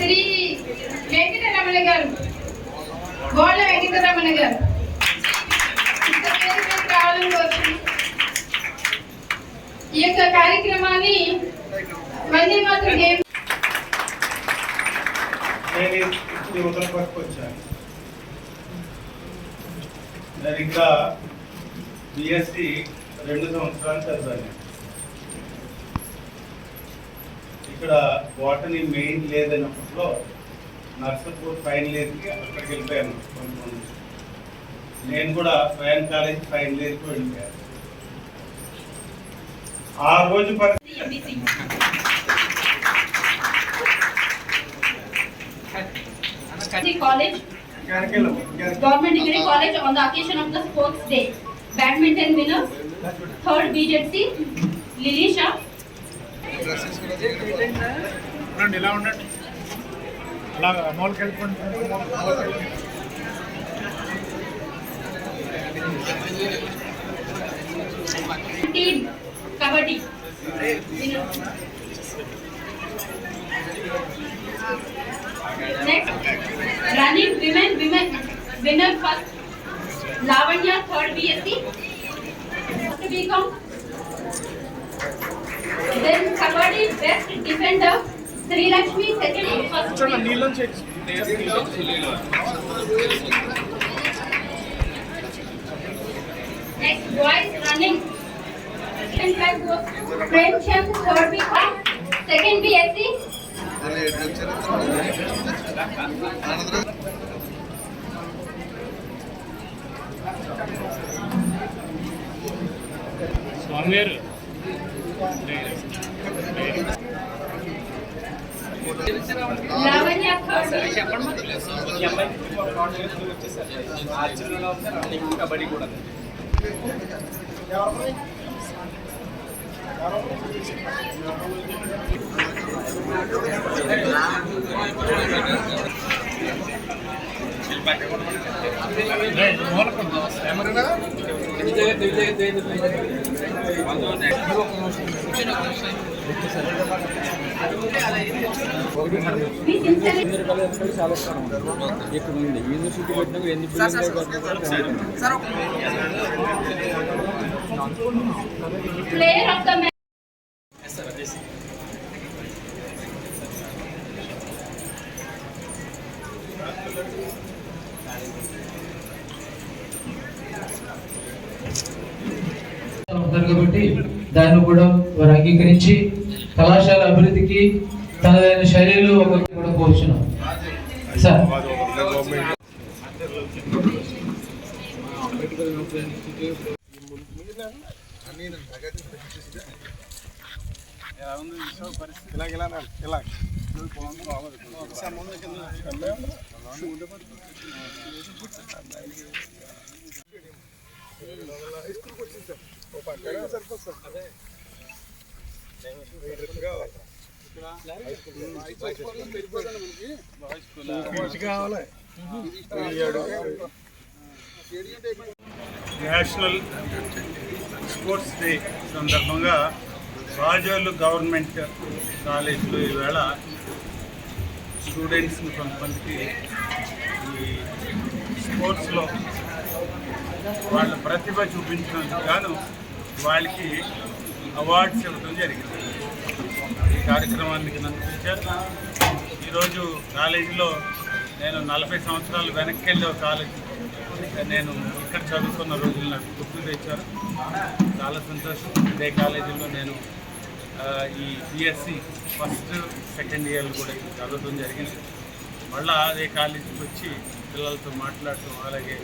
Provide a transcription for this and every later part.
శ్రీ వెంకటరమణ గారు. గోళ్ళ వెంకటరమణ గారు. రావాలని కోరుతున్నాను. ఈ యొక్క కార్యక్రమాన్ని వందే మాత్రం గేమ్ నేను నేను ఇంకా బిఎస్సి రెండు సంవత్సరాలు చదివాను. ఇక్కడ బాటనీ మెయిన్ లేదన్నప్పట్లో నర్సపూర్ ఫైనల్ ఇయర్కి అక్కడికి వెళ్ళిపోయాను కొన్ని నేను కూడా స్వయం కాలేజ్ ఫైనల్ ఇయర్కి వెళ్ళిపోయాను ఆ రోజు పరిస్థితి College, Government Degree College on the occasion of the Sports Day. Badminton winner, third BJC, Lilisha. ఉండండి ఇలా ఉండండి అలా అమౌల్కి వెళ్ళిపోండి Team, Kabaddi. Winner. Next, running women, women, winner first, Lavanya, Lakshmi, second, first. చూడండి నీళ్ళని Next, boys running. Second prize goes to Prem Chand, third BCom, second BSc. స్వామి గారు. కబడ్డీ కూడా We sincerely చాలా స్థానం ఇక్కడ ఉంది యూనివర్సిటీ పెట్టినప్పుడు ఎన్ని కాబట్టి దాన్ని కూడా వారు అంగీకరించి కళాశాల అభివృద్ధికి తనదైన శైలిలో ఒక కూడా కోరుచున్నాం సార్. నేషనల్ స్పోర్ట్స్ డే సందర్భంగా రాజోలు గవర్నమెంట్ కాలేజీలో ఈవేళ స్టూడెంట్స్ని కొంతమందికి ఈ స్పోర్ట్స్లో వాళ్ళ ప్రతిభ చూపించినందుకు గాను వాళ్ళకి అవార్డ్స్ ఇవ్వడం జరిగింది. ఈ కార్యక్రమానికి నన్ను పిలిచారు. ఈరోజు కాలేజీలో నేను నలభై సంవత్సరాలు వెనక్కి వెళ్ళే కాలేజ్ నేను ఇక్కడ చదువుకున్న రోజులు నాకు గుర్తు తెచ్చారు. చాలా సంతోషం. ఇదే కాలేజీలో నేను ఈ బిఎస్సి ఫస్ట్ సెకండ్ ఇయర్లు కూడా చదవడం జరిగింది. మళ్ళీ అదే కాలేజీకి వచ్చి పిల్లలతో మాట్లాడటం అలాగే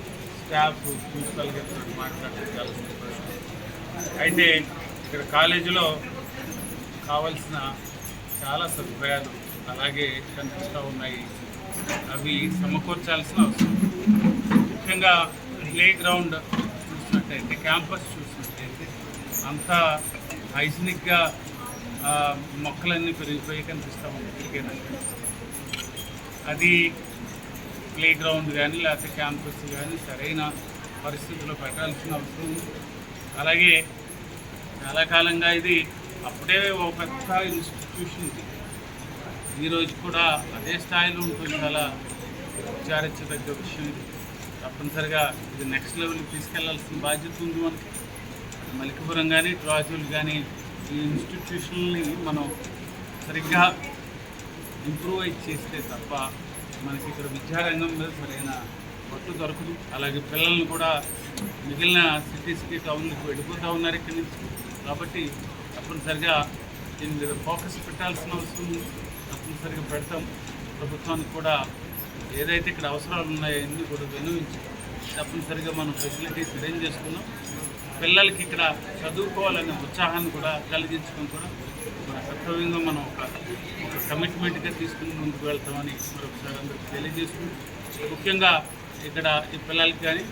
స్టాఫ్ ప్రిన్సిపల్ గారితో మాట్లాడటం చాలా సంతోషం. అయితే ఇక్కడ కాలేజీలో కావలసిన చాలా సదుపాయాలు అలాగే కనిపిస్తూ ఉన్నాయి. అవి సమకూర్చాల్సిన అవసరం. ముఖ్యంగా ప్లే గ్రౌండ్ చూసినట్టయితే క్యాంపస్ చూసినట్టయితే అంతా హైజీనిక్గా మొక్కలన్నీ పెరిగిపోయి కనిపిస్తూ ఉంది అది ప్లే గ్రౌండ్ కానీ లేకపోతే క్యాంపస్ కానీ సరైన పరిస్థితుల్లో పెట్టాల్సిన అవసరం ఉంది అలాగే చాలా కాలంగా ఇది అప్పుడే ఒక పెద్ద ఇన్స్టిట్యూషన్ ఇది. ఈరోజు కూడా అదే స్థాయిలో ఉంటుంది చాలా విచారించదగ్గ విషయం ఇది. తప్పనిసరిగా ఇది నెక్స్ట్ లెవెల్కి తీసుకెళ్ళాల్సిన బాధ్యత ఉంది మనకి. మలికపురం కానీ ట్రాజులు కానీ ఈ ఇన్స్టిట్యూషన్ని మనం సరిగ్గా ఇంప్రూవైజ్ చేస్తే తప్ప మనకి ఇక్కడ విద్యారంగం మీద సరైన పట్టు దొరకదు అలాగే పిల్లల్ని కూడా మిగిలిన సిటీస్కి టౌన్లకు వెళ్ళిపోతూ ఉన్నారు ఇక్కడి నుంచి. కాబట్టి తప్పనిసరిగా దీని మీద ఫోకస్ పెట్టాల్సిన అవసరం తప్పనిసరిగా పెడతాం. ప్రభుత్వానికి కూడా ఏదైతే ఇక్కడ అవసరాలు ఉన్నాయో అన్ని కూడా వినియోగించి తప్పనిసరిగా మనం ఫెసిలిటీస్ అరేంజ్ చేసుకున్నాం. పిల్లలకి ఇక్కడ చదువుకోవాలనే ఉత్సాహాన్ని కూడా కలిగించుకొని కూడా మన కర్తవ్యంగా మనం ఒక ఒక కమిట్మెంట్గా తీసుకుని ముందుకు వెళ్తామని మరొకసారి అందరికీ తెలియజేసుకుంటూ ముఖ్యంగా ఇక్కడ ఈ పిల్లలకి కానీ